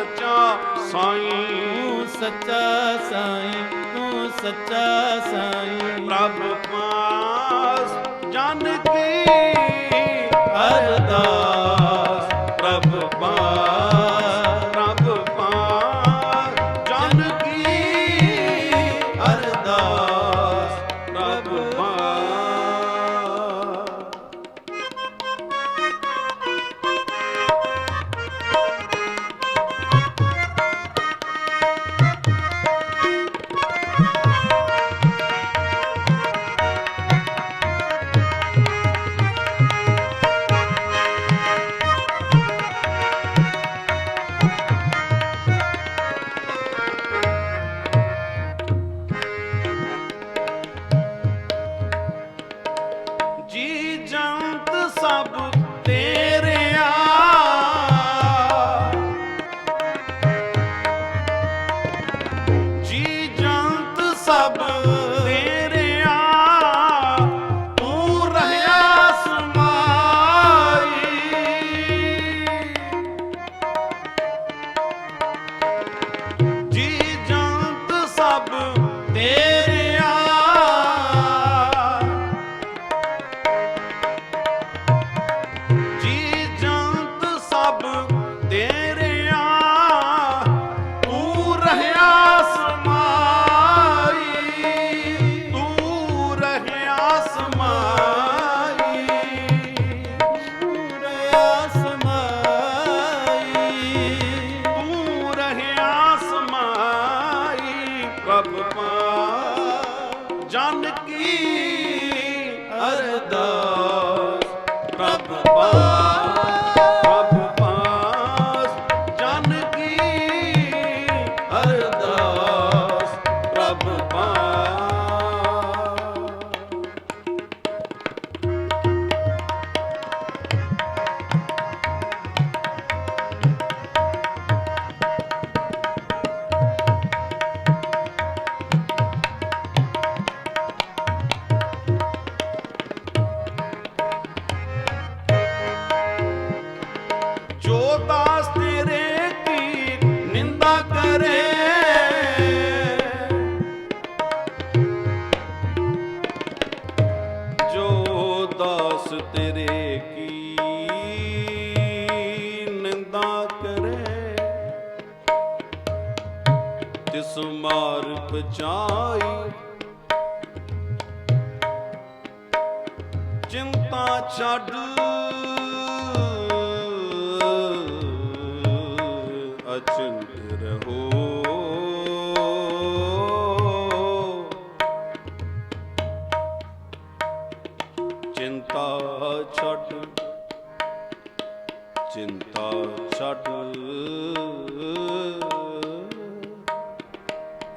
ਸੱਚਾ ਸਾਈ। ਤੂੰ ਸੱਚਾ ਸਾਈ ਤੂੰ ਸੱਚਾ ਸਾਈ। ਪ੍ਰਭ ਪਾਸ ਜਨ ਕੀ ਅਰਦਾਸ ਸਭ ਪਾ ਦਾਸ ਤੇਰੇ ਕੀ ਨਿੰਦਾ ਕਰੇ? ਤਿਸ ਮਾਰ ਪਚਾਈ ਚਿੰਤਾ ਛੱਡ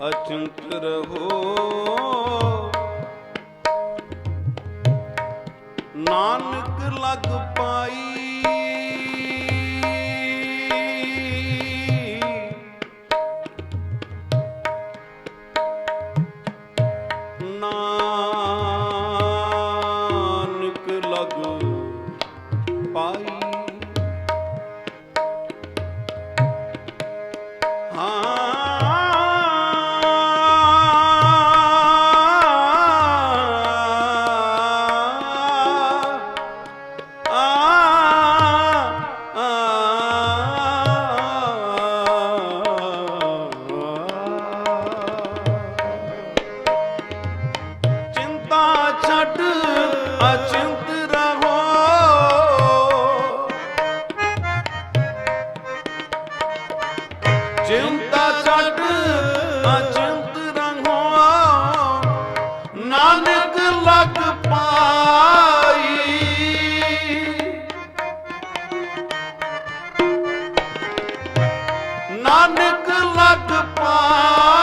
ਅਚਿੰਤ ਰਹੋ। ਨਾਨਕ ਲਗ ਪਾਈ। ਅਚਿੰਤ ਰਹੋ। ਚਿੰਤਾ ਛੱਡ ਅਚਿੰਤ ਰਹੋ। ਨਾਨਕ ਲਗ ਪਾਈ। ਨਾਨਕ ਲਗ ਪਾਈ।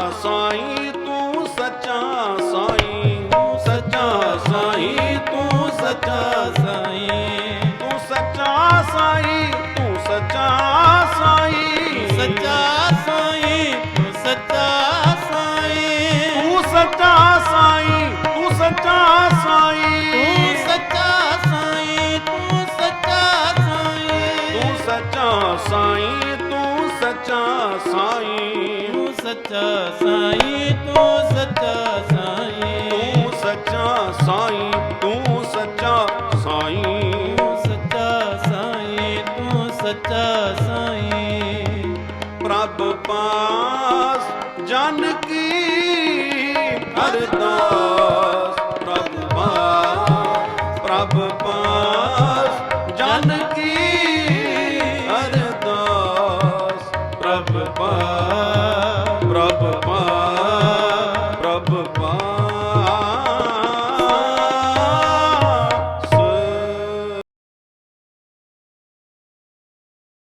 ਸਾਈਂ ਤੂੰ ਸੱਚਾ ਸਾਈਂ। ਤੂੰ ਸੱਚਾ ਸਾਈਂ ਤੂੰ ਸੱਚਾ ਸਾਈਂ। ਤੂੰ ਸੱਚਾ ਸਾਈਂ ਤੂੰ ਸੱਚਾ ਸਾਈਂ। ਸੱਚਾ ਸਾਈਂ ਤੂੰ ਸੱਚਾ ਸਾਈਂ। ਤੂੰ ਸੱਚਾ ਸਾਈਂ। ਸਾਈਂ ਤੂੰ ਸੱਚਾ ਸਾਈਂ। ਸੱਚਾ ਸਾਈਂ ਤੂੰ ਸੱਚਾ ਸਾਈਂ। ਸੱਚਾ ਸਾਈਂ ਤੂੰ ਸੱਚਾ ਸਾਈਂ। ਪ੍ਰਭ ਪਾਸ ਜਨ ਪ੍ਰਭ ਪਾਸ ਪ੍ਰਭ ਪਾਸ ਜਨ ਕੀ